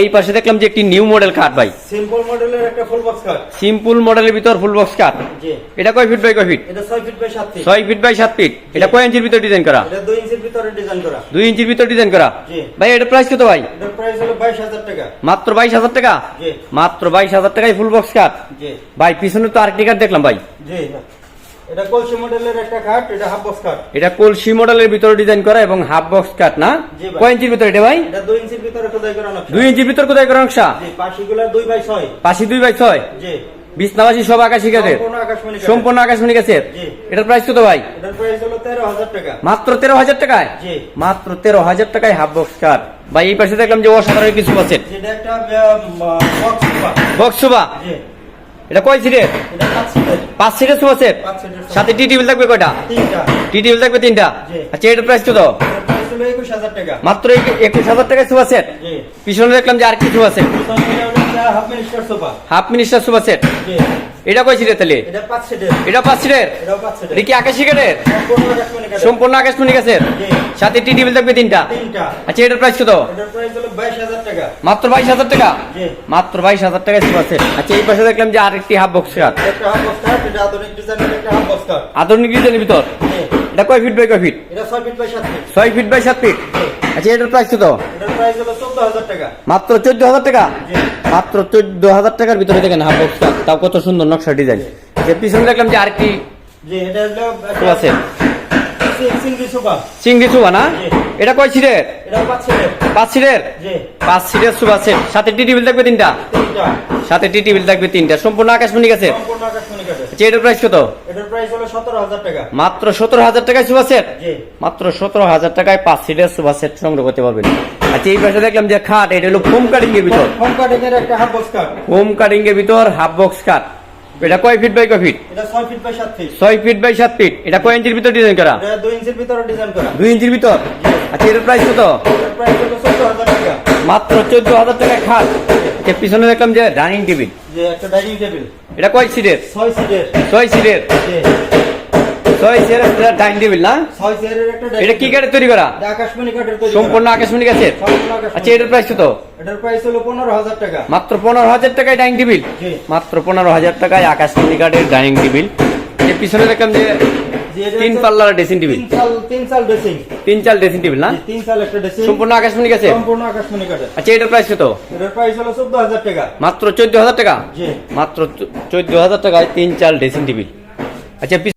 এই পাশে দেখলাম যে একটি নিউ মডেল কাঠ ভাই। সিম্পল মডেলের একটা ফুল বক্স কাট সিম্পল মডেলের ভিতর ফুল বক্স কাঠ জি। এটা কয় ফিট বাই কয় ফিট এটা ছয় ফিট বাই সাত ফিট ছয় ফিট বাই সাত ফিট এটা কয় ইঞ্চির ভিতর ডিজাইন করা? এটা দুই ইঞ্চির ভিতরে ডিজাইন করা। দুই ইঞ্চির ভিতর ডিজাইন করা? জি। ভাই এটা প্রাইস কত ভাই? এটার প্রাইস হলো বাইশ হাজার টাকা। মাত্র বাইশ হাজার টাকা? জি। মাত্র বাইশ হাজার টাকায় ফুল বক্স কাঠ জি। ভাই পিছনে তো আরেকটি কাঠ দেখলাম ভাই। জি এটা কলসি মডেলের একটা খাট এটা হাফ বক্স কাট এটা কলসি মডেলের ভিতরে ডিজাইন করা এবং হাফ বক্স কাঠ না? কয় ইঞ্চির ভিতর এটা ভাই? এটা ইঞ্চির ভিতরে খোদাই করা নকশা। ইঞ্চির ভিতর কোথায় করা নকশা? জি পাশিগুলা বাই পাশি বাই জি। বিছনাবাসী সব আকাশি সম্পূর্ণ আকাশমণি কাঠের। সম্পূর্ণ আকাশমণি গাছের এটার প্রাইস কত ভাই? এটার প্রাইস হলো টাকা। মাত্র তেরো হাজার টাকায়? জি। মাত্র তেরো হাজার টাকায় হাফ বক্স কাঠ। ভাই এই পাশে দেখলাম যে অসাধারণ কিছু আছে একটা বক্স সোফা বক্স সোফা জি। এটা কয় সিটের? এটা পাঁচ সিটের। পাঁচ সিটের সোফা সেট সিটের। সাথে টি টেবিল থাকবে কয়টা? টি টেবিল থাকবে তিনটা? আচ্ছা এটার প্রাইস কত? মাত্র এক- একুশ হাজার টাকায় সোফা সেট পিছনে দেখলাম যে আর minister sofa half minister sofa set এটা কয় সিটের তাহলে? এটা পাঁচ সিটের এটা সিটের সিটের কি আকাশি কাঠের সম্পূর্ণ। সম্পূর্ণ আকাশমণি গাছের সাথে টি টেবিল থাকবে তিনটা। তিনটা। আচ্ছা এটার প্রাইস কত? এটার প্রাইস হলো টাকা। মাত্র বাইশ হাজার টাকা? জি। মাত্র সেট আচ্ছা এই পাশে দেখলাম যে আরেকটি হাফ বক্স কাঠ একটা হাফ বক্স কাট এটা আধুনিক ডিজাইনের একটা হাফ বক্স কাট আধুনিক ডিজাইনের ভিতর? এটা কয় ফিট বাই কয় ফিট এটা ফিট বাই সাত ফিট ছয় ফিট বাই সাত ফিট আচ্ছা এটার প্রাইস কত? এটার প্রাইস হলো টাকা। মাত্র চোদ্দ হাজার টাকা? জি। মাত্র চোদ্দ হাজার টাকার ভিতরে দেখেন হাফ বক্স কাঠ তাও কত সুন্দর নকশা ডিজাইন যে পিছনে দেখলাম যে আরেকটি জি এটা হলো সেট সোফা চিংড়ি সোফা না? এটা কয় সিটের? পাঁচ সিটের। পাঁচ সিটের? পাঁচ সেট। সাথে টি টেবিল থাকবে তিনটা? সাথে টি টেবিল থাকবে তিনটা। সম্পূর্ণ আকাশমণি কাঠের আচ্ছা এটার প্রাইস কত? এটার প্রাইস হলো সতেরো হাজার টাকা। মাত্র সতেরো হাজার টাকায় সেট? মাত্র সতেরো হাজার টাকায় পাঁচ সিটের সেট সংগ্রহ করতে পারবেন। আচ্ছা এই পাশে দেখলাম যে খাট এটা হলো ফোম কাটিং এর ভিতর। হোম কাটিং এর একটা half box cut foam cutting এর ভিতর হাফ বক্স কাট এটা কয় ফিট বাই কয় ফিট এটা ছয় ফিট বাই সাত ফিট 6 ফিট বাই 7 ফিট এটা কয় ইঞ্চির ভিতর ডিজাইন করা? এটা দুই ইঞ্চির ভিতর ডিজাইন করা। 2 ইঞ্চির ভিতর? আচ্ছা এটার প্রাইস কত? প্রাইস হলো চোদ্দ হাজার টাকা। মাত্র চোদ্দ হাজার টাকায় খাট। আচ্ছা পিছনে দেখলাম যে ডাইনিং টেবিল যে একটা ডাইনিং টেবিল এটা কয় সিটের ছয় সিটের ছয় সিটের জি ছয় সিটের ডাইনিং টেবিল না ছয় চেয়ারের একটা এটা কি কাঠের তৈরি করা? আকাশমণি কাঠের তৈরি সম্পূর্ণ আকাশমণি গাছের? আচ্ছা এটার প্রাইস কত? এটার প্রাইস হলো পনেরো হাজার টাকা। মাত্র পনেরো হাজার টাকায় ডাইনিং টেবিল মাত্র পনেরো হাজার টাকায় আকাশমণি কাঠের ডাইনিং টেবিলের পিছনে দেখলাম যে যে তিন পাল্লার ড্রেসিং টেবিল তিন সাল ড্রেসিং তিন চাল ড্রেসিং টেবিল না? তিন সাল একটা ড্রেসিং সম্পূর্ণ আকাশমণি গাছে সম্পূর্ণ আকাশমণি কাঠের। আচ্ছা এটার প্রাইস কত? এটার প্রাইস হলো চোদ্দ হাজার টাকা। মাত্র চোদ্দ হাজার টাকা? জি। মাত্র চোদ্দ হাজার টাকায় তিন চাল ড্রেসিং টেবিল আচ্ছা